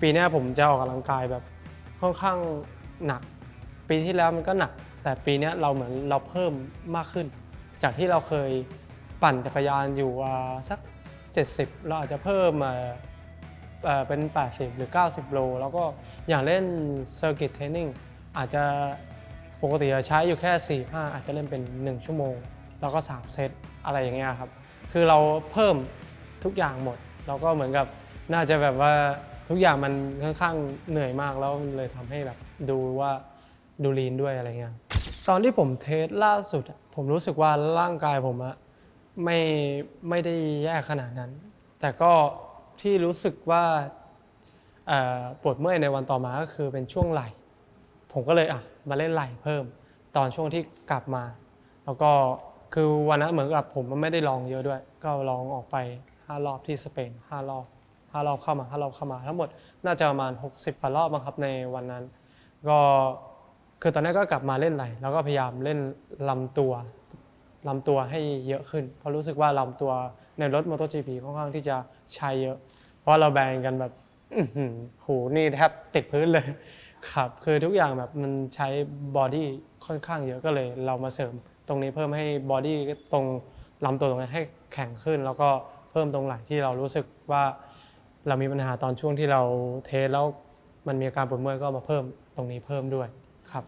ปีนี้ผมจะออกกำลังกายแบบค่อนข้างหนัก ปีที่แล้วมันก็หนัก แต่ปีนี้เราเหมือนเราเพิ่มมากขึ้น จากที่เราเคยปั่นจักรยานอยู่อ่าสัก 70 เราอาจจะเพิ่มมาเป็น 80 หรือ 90 โล แล้วก็อย่างเล่นเซอร์กิตเทรนนิ่งอาจจะปกติจะใช้อยู่แค่ 4 5 อาจจะเล่นเป็น 1 ชั่วโมง แล้วก็ 3 เซตอะไรอย่างเงี้ยครับ คือเราเพิ่มทุกอย่างหมดเราก็เหมือนกับน่าจะแบบว่า ทุกอย่างมันค่อนข้างเหนื่อยมากแล้วมันเลยทำให้แบบดูว่าดูลีนด้วยอะไรเงี้ยตอนที่ผมเทสล่าสุดอะผมรู้สึกว่าร่างกายผมอะไม่ไม่ได้แย่ขนาดนั้น แต่ก็ที่รู้สึกว่าเอ่อปวดเมื่อยในวันต่อมาก็คือเป็นช่วงไหล่ ผมก็เลยอะมาเล่นไหล่เพิ่ม ตอนช่วงที่กลับมา แล้วก็คือวันนั้นเหมือนกับผมมันไม่ได้ลองเยอะด้วย ก็ลองออกไป 5 รอบที่สเปน5รอบ 5รอบเข้ามา5รอบเข้ามา ทั้งหมดน่าจะประมาณ 60กว่ารอบมั้งครับในวันนั้น ก็คือตอนนั้นก็กลับมาเล่นไหลแล้วก็พยายามเล่นลำตัวลำตัวให้เยอะขึ้น เพราะรู้สึกว่าลำตัวในรถ MotoGP ค่อนข้างที่จะใช้เยอะ เพราะเราแบงกันแบบหูนี่แทบติดพื้นเลยครับคือทุกอย่างแบบมันใช้บอดี้ค่อนข้างเยอะก็เลย เรามาเสริมตรงนี้เพิ่มให้บอดี้ตรงลำตัวตรงนี้ให้แข็งขึ้น แล้วก็เพิ่มตรงไหล่ที่เรารู้สึกว่า เรามีปัญหาตอนช่วงที่เราเทสแล้วมันมีอาการปวดเมื่อยก็มาเพิ่มตรงนี้เพิ่มด้วยครับ